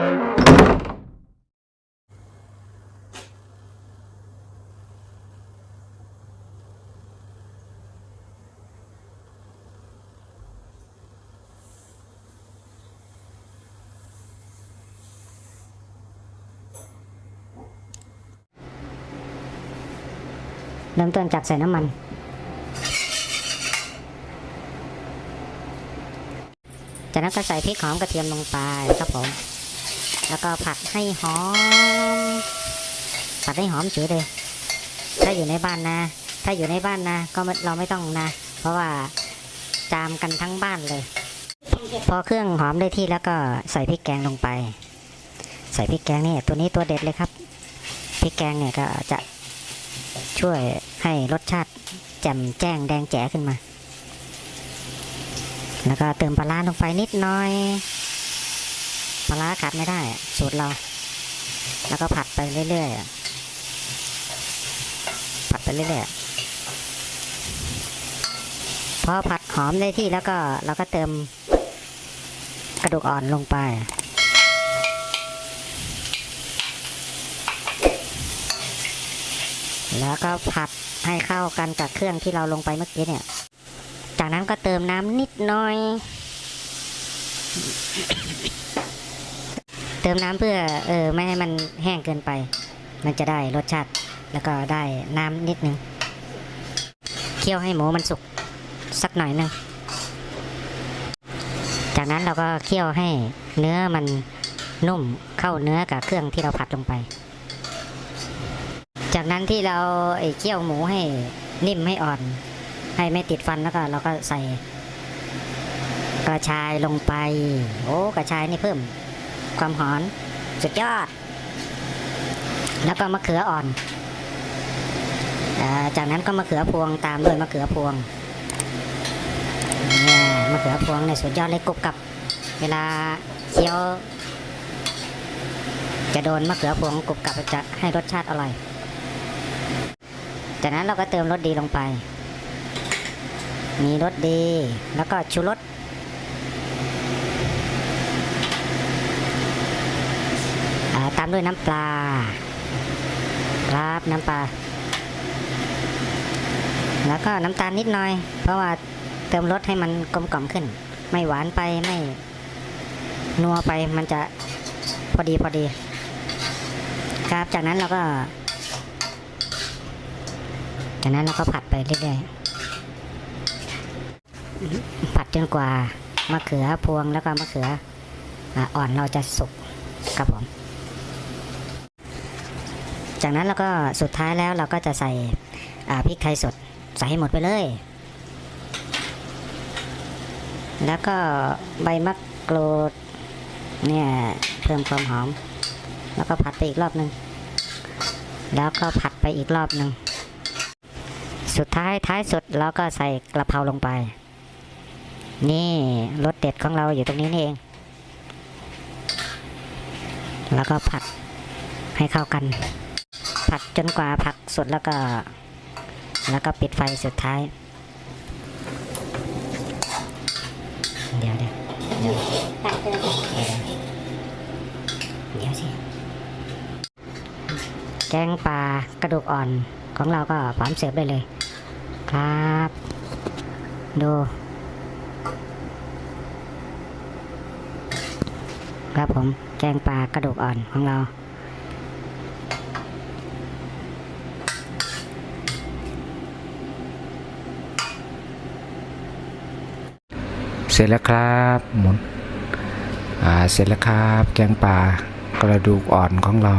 เริ่มต้นจากใส่น้ำมัน จากนั้นก็ใส่พริกหอมกระเทียมลงไปครับผม แล้วก็ผัดให้หอม ผัดให้หอมเฉยเลย ถ้าอยู่ในบ้านนะ ถ้าอยู่ในบ้านนะ ก็เราไม่ต้องนะ เพราะว่าจามกันทั้งบ้านเลย พอเครื่องหอมได้ที่แล้วก็ใส่พริกแกงลงไป ใส่พริกแกงนี่ตัวนี้ตัวเด็ดเลยครับ พริกแกงเนี่ยก็จะช่วยให้รสชาติแจ่มแจ้งแดงแจ๋ขึ้นมา แล้วก็เติมปลาร้าลงไปนิดหน่อย ปลาร้าขาดไม่ได้สูตรเรา แล้วก็ผัดไปเรื่อยๆผัดไปเรื่อยๆพอผัดหอมได้ที่แล้วก็เราก็เติมกระดูกอ่อนลงไปแล้วก็ผัดให้เข้ากันกับเครื่องที่เราลงไปเมื่อกี้เนี่ย จากนั้นก็เติมน้ำนิดหน่อย เติมน้ำเพื่อเออไม่ให้มันแห้งเกินไป มันจะได้รสชาติ แล้วก็ได้น้ำนิดนึง เคี่ยวให้หมูมันสุกสักหน่อยนึง จากนั้นเราก็เคี่ยวให้เนื้อมันนุ่มเข้าเนื้อกับเครื่องที่เราผัดลงไป จากนั้นที่เราเคี่ยวหมูให้นิ่มให้อ่อน ให้ไม่ติดฟันแล้วก็เราก็ใส่กระชายลงไป โอ้กระชายนี่เพิ่ม ความหอม สุดยอด แล้วก็มะเขืออ่อนอจากนั้นก็มะเขือพวงตามด้วยมะเขือพวงเนี่ยมะเขือพวงเนี่ยสุดยอดเลยกรุบกับ เวลาเคี้ยว จะโดนมะเขือพวงกรุบกับจะให้รสชาติอร่อย จากนั้นเราก็เติมรสดีลงไป มีรสดีแล้วก็ชูรส อ่าตาม ด้วยน้ำปลา ครับน้ำปลา แล้วก็น้ำตาลนิดหน่อย เพราะว่าเติมรสให้มันกลมกล่อมขึ้น ไม่หวานไปไม่นัวไปมันจะพอดีพอดี ครับจากนั้นเราก็ จากนั้นเราก็ผัดไปเรื่อยๆผัดจนกว่ามะเขือพวงแล้วก็มะเขืออ่าอ่อนเราจะสุกครับผม จากนั้นเราก็สุดท้ายแล้วเราก็จะใส่พริกไทยสดใส่ให้หมดไปเลย แล้วก็ใบมะกรูดเนี่ยเพิ่มความหอม แล้วก็ผัดไปอีกรอบหนึ่งแล้วก็ผัดไปอีกรอบหนึ่งสุดท้ายท้ายสุดเราก็ใส่กระเพราลงไป นี่รสเด็ดของเราอยู่ตรงนี้นี่เอง แล้วก็ผัดให้เข้ากัน ผัดจนกว่าผักสุดแล้วก็ แล้วก็ปิดไฟสุดท้ายเดี๋ยวเดี๋ยวเดี๋ยวเดี๋ยวเดี๋ยวสิแกงปลากระดูกอ่อนของเราก็พร้อมเสิร์ฟได้เลย ครับ ดูครับผมแกงปลากระดูกอ่อนของเรา เสร็จแล้วครับหมุนอ่าเสร็จแล้วครับ แกงป่ากระดูกอ่อนของเรา